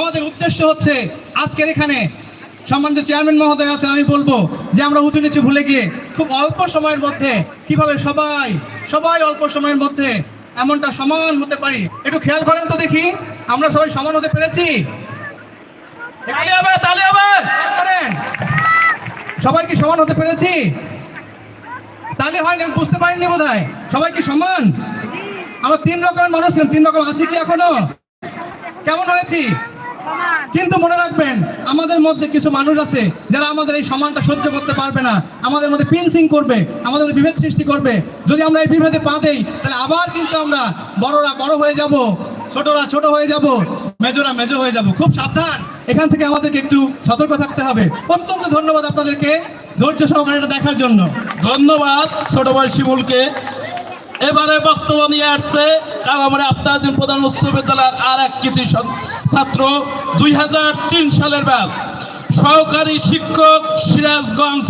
আমাদের উদ্দেশ্য হচ্ছে আজকের এখানে সম্মানিত চেয়ারম্যান মহোদয় আছেন আমি বলব যে আমরা উঁচু নিচু ভুলে গিয়ে খুব অল্প সময়ের মধ্যে কীভাবে সবাই সবাই অল্প সময়ের মধ্যে এমনটা সমান হতে পারি একটু খেয়াল করেন তো দেখি আমরা সবাই সমান হতে পেরেছি? সবাই কি সমান হতে পেরেছি? তাহলে হয়নি আমি বুঝতে পারিনি বোধ হয় সবাই কি সমান? আমরা তিন রকমের মানুষ তিন রকম আছি কি এখনও? কেমন হয়েছি? কিন্তু মনে রাখবেন, আমাদের মধ্যে কিছু মানুষ আছে যারা আমাদের এই সমানটা সহ্য করতে পারবে না। আমাদের মধ্যে পিনসিং করবে, আমাদের মধ্যে বিভেদ সৃষ্টি করবে। যদি আমরা এই বিভেদে পা দেই, তাহলে আবার কিন্তু আমরা বড়রা বড় হয়ে যাব, ছোটরা ছোট হয়ে যাব, মেজরা মেজো হয়ে যাব। খুব সাবধান। এখান থেকে আমাদেরকে একটু সতর্ক থাকতে হবে। অত্যন্ত ধন্যবাদ আপনাদেরকে ধৈর্য সহকারে এটা দেখার জন্য। ধন্যবাদ ছোট ভাই শিমুলকে। এবারে বক্তব্য নিয়ে আসছে কালামারে আফতারদিন প্রধান উচ্চ বিদ্যালয়ের আর এক কৃতি ছাত্র দুই হাজার তিন সালের ব্যাস সহকারী শিক্ষক সিরাজগঞ্জ